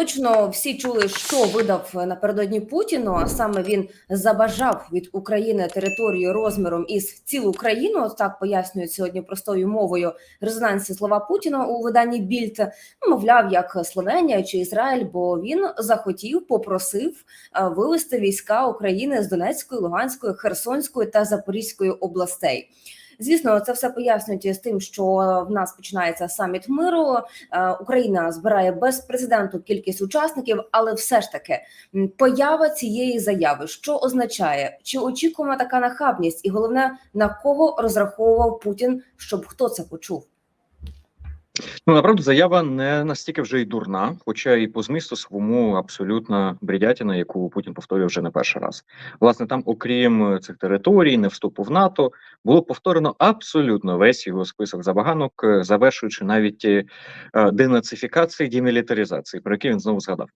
точно всі чули, що видав напередодні Путіну. А саме він забажав від України територію розміром із цілу країну. Так пояснюють сьогодні простою мовою резонансі слова Путіна у виданні Більд. Мовляв, як Словенія чи Ізраїль, бо він захотів, попросив е, вивести війська України з Донецької, Луганської, Херсонської та Запорізької областей. Звісно, це все пояснюють з тим, що в нас починається саміт миру. Е, Україна збирає безпрецедентну кількість учасників, але все ж таки поява цієї заяви, що означає, чи очікувана така нахабність, і головне на кого розраховував Путін, щоб хто це почув. Ну, направду, заява не настільки вже й дурна, хоча і по змісту своєму абсолютно бредятина, яку Путін повторює вже не перший раз. Власне, там, окрім цих територій, не вступу в НАТО, було повторено абсолютно весь його список забаганок, е, завершуючи навіть е, денацифікації, демілітаризації, про які він знову згадав.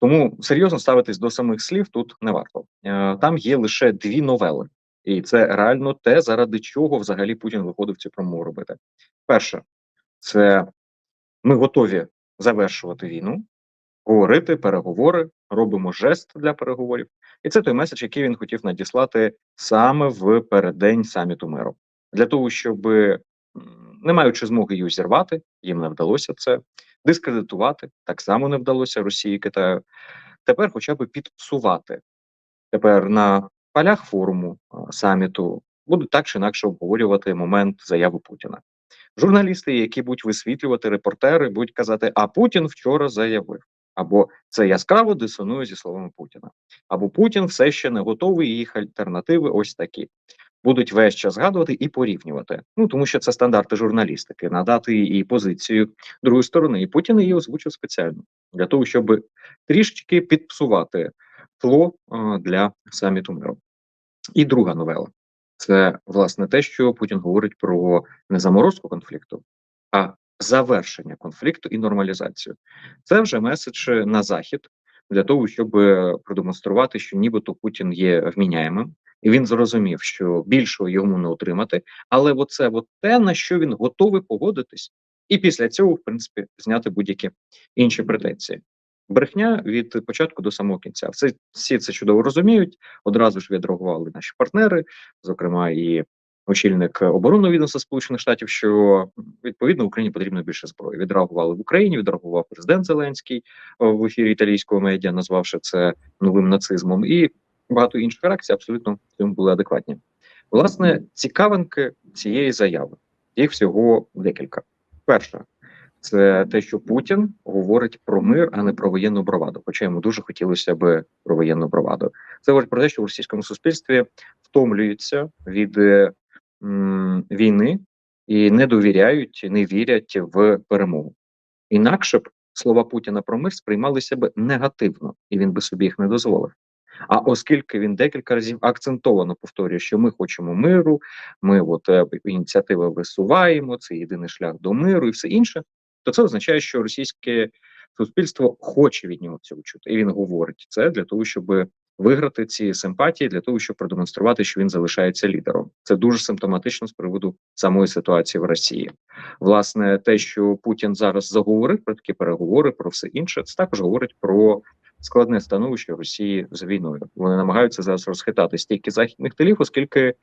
Тому серйозно ставитись до самих слів тут не варто. Е, Там є лише дві новели, і це реально те, заради чого взагалі Путін виходив цю промову робити. Перше, це ми готові завершувати війну, говорити переговори, робимо жест для переговорів, і це той меседж, який він хотів надіслати саме в переддень саміту миру, для того, щоб не маючи змоги її зірвати, їм не вдалося це дискредитувати. Так само не вдалося Росії і Китаю. Тепер, хоча б підпсувати. Тепер на полях форуму саміту будуть так чи інакше обговорювати момент заяви Путіна. Журналісти, які будуть висвітлювати репортери, будуть казати, а Путін вчора заявив. Або це яскраво дисонує зі словами Путіна, або Путін все ще не готовий, їх альтернативи ось такі. Будуть весь час згадувати і порівнювати. Ну тому що це стандарти журналістики, надати і позицію другої сторони. І Путін її озвучив спеціально для того, щоб трішечки підпсувати тло для саміту миру. І друга новела це власне те, що Путін говорить про не заморозку конфлікту, а завершення конфлікту і нормалізацію. Це вже меседж на захід для того, щоб продемонструвати, що нібито Путін є вміняємим, і він зрозумів, що більшого йому не отримати. Але оце от те, на що він готовий погодитись, і після цього, в принципі, зняти будь-які інші претензії. Брехня від початку до самого кінця. Все всі це чудово розуміють. Одразу ж відреагували наші партнери, зокрема і очільник оборонного відомства Сполучених Штатів, що відповідно Україні потрібно більше зброї. Відреагували в Україні. Відреагував президент Зеленський в ефірі італійського медіа, назвавши це новим нацизмом, і багато інших реакцій абсолютно цьому були адекватні. Власне, цікавинки цієї заяви їх всього декілька. Перша це те, що Путін говорить про мир, а не про воєнну браваду. Хоча йому дуже хотілося б про воєнну браваду. Це говорить про те, що в російському суспільстві втомлюються від е, м, війни і не довіряють, не вірять в перемогу. Інакше б слова Путіна про мир сприймалися б негативно, і він би собі їх не дозволив. А оскільки він декілька разів акцентовано повторює, що ми хочемо миру, ми от е, ініціативи висуваємо, це єдиний шлях до миру і все інше, то це означає, що російське суспільство хоче від нього цього чути, і він говорить це для того, щоб виграти ці симпатії, для того, щоб продемонструвати, що він залишається лідером. Це дуже симптоматично з приводу самої ситуації в Росії. Власне, те, що Путін зараз заговорив про такі переговори, про все інше, це також говорить про складне становище Росії з війною. Вони намагаються зараз розхитати стільки західних тилів, оскільки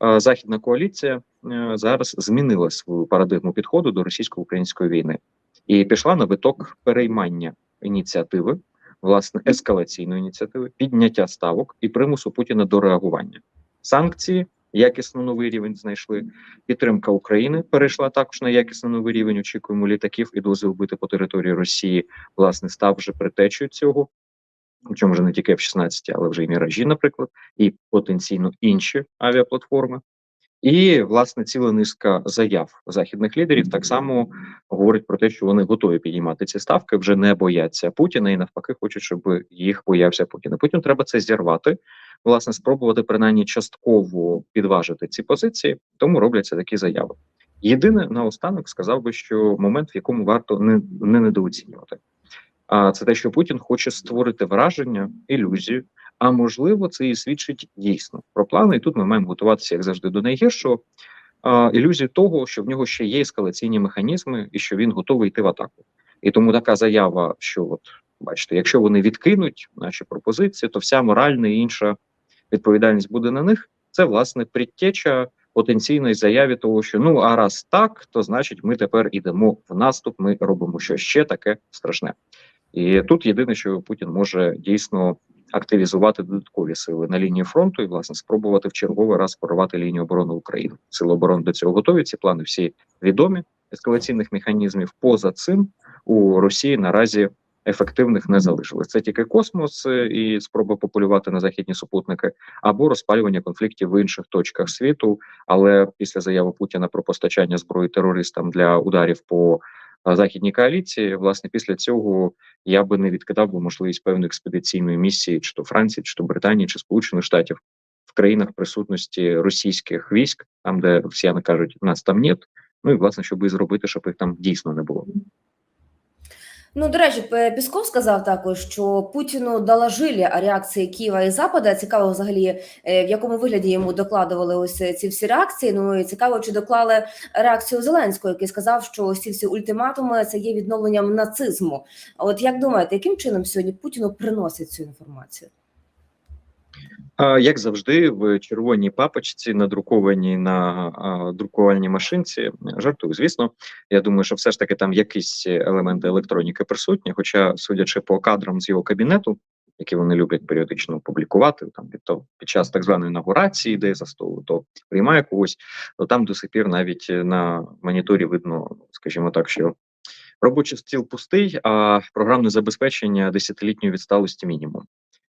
західна коаліція е, зараз змінила свою парадигму підходу до російсько-української війни і пішла на виток переймання ініціативи, власне, ескалаційної ініціативи, підняття ставок і примусу Путіна до реагування. Санкції якісно новий рівень знайшли. Підтримка України перейшла також на якісно новий рівень. Очікуємо літаків і дозвіл бити по території Росії. Власне, став вже притечею цього. Причому вже не тільки F-16, але вже і міражі, наприклад, і потенційно інші авіаплатформи. І власне ціла низка заяв західних лідерів так само говорить про те, що вони готові підіймати ці ставки, вже не бояться Путіна і навпаки хочуть, щоб їх боявся Путін. Потім треба це зірвати, власне, спробувати принаймні частково підважити ці позиції, тому робляться такі заяви. Єдине наостанок сказав би, що момент, в якому варто не, не недооцінювати, а це те, що Путін хоче створити враження, ілюзію. А можливо, це і свідчить дійсно про плани. І тут ми маємо готуватися, як завжди, до найгіршого. А, ілюзію того, що в нього ще є ескалаційні механізми, і що він готовий йти в атаку. І тому така заява, що от Бачите, якщо вони відкинуть наші пропозиції, то вся моральна і інша відповідальність буде на них. Це власне предтеча потенційної заяві того, що ну а раз так, то значить ми тепер ідемо в наступ. Ми робимо щось ще таке страшне. І тут єдине, що Путін може дійсно активізувати додаткові сили на лінії фронту і власне спробувати в черговий раз порвати лінію оборони України. Сили оборони до цього готові. Ці плани всі відомі. Ескалаційних механізмів поза цим у Росії наразі ефективних не залишилось. Це тільки космос е, і спроба популювати на західні супутники, або розпалювання конфліктів в інших точках світу. Але після заяви Путіна про постачання зброї терористам для ударів по західній коаліції, власне, після цього я би не відкидав би можливість певної експедиційної місії, чи то Франції, чи то Британії, чи Сполучених Штатів в країнах присутності російських військ, там де росіяни кажуть, нас там нет. Ну і власне, щоб і зробити, щоб їх там дійсно не було. Ну, до речі, Пісков сказав також, що Путіну доложили о реакції Києва і Запада. Цікаво, взагалі, е, в якому вигляді йому докладували ось е, ці всі реакції. Ну і цікаво, чи доклали реакцію Зеленського, який сказав, що ось ці всі ультиматуми це є відновленням нацизму. А от як думаєте, яким чином сьогодні Путіну приносять цю інформацію? Як завжди, в червоній папочці, надрукованій на друкувальній машинці, жартую, звісно. Я думаю, що все ж таки там якісь елементи електроніки присутні. Хоча, судячи по кадрам з його кабінету, які вони люблять періодично публікувати, там під то під час так званої інаугурації, де за столу, то приймає когось, то там до сих пір навіть на моніторі видно, скажімо так, що робочий стіл пустий, а програмне забезпечення десятилітньої відсталості мінімум.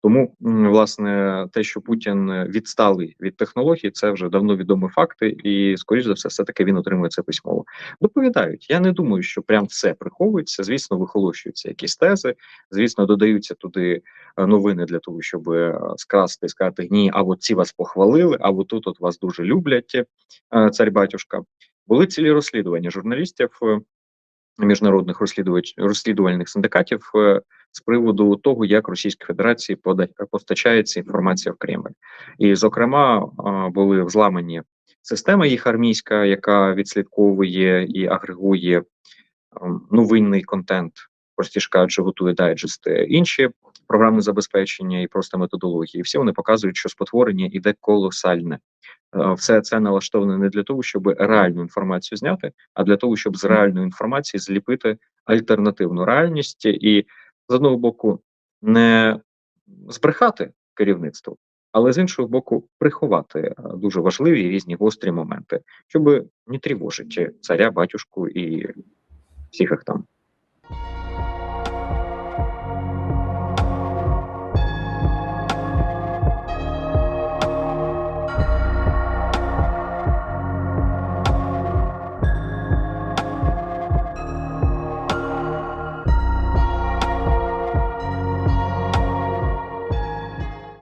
Тому власне те, що Путін відсталий від технологій, це вже давно відомі факти, і скоріш за все, все таки він отримує це письмово. Доповідають. Я не думаю, що прям все приховується. Звісно, вихолощуються якісь тези. Звісно, додаються туди е, новини для того, щоб е, скрасти і сказати ні, а от ці вас похвалили, а от тут от вас дуже люблять. е, Цар батюшка. Були цілі розслідування журналістів. Міжнародних розслідувальних синдикатів е, з приводу того, як Російській Федерації пода постачається інформація в Кремль, і зокрема були взламані система їх армійська, яка відслідковує і агрегує ем, новинний контент, простіше кажучи, готує дайджести, інші програмне забезпечення і просто методології. Всі вони показують, що спотворення іде колосальне. Е, Все це налаштоване не для того, щоб реальну інформацію зняти, а для того, щоб з реальної інформації зліпити альтернативну реальність і з одного боку не збрехати керівництво, але з іншого боку, приховати е, дуже важливі і різні гострі моменти, щоб не тривожити царя, батюшку і всіх їх там.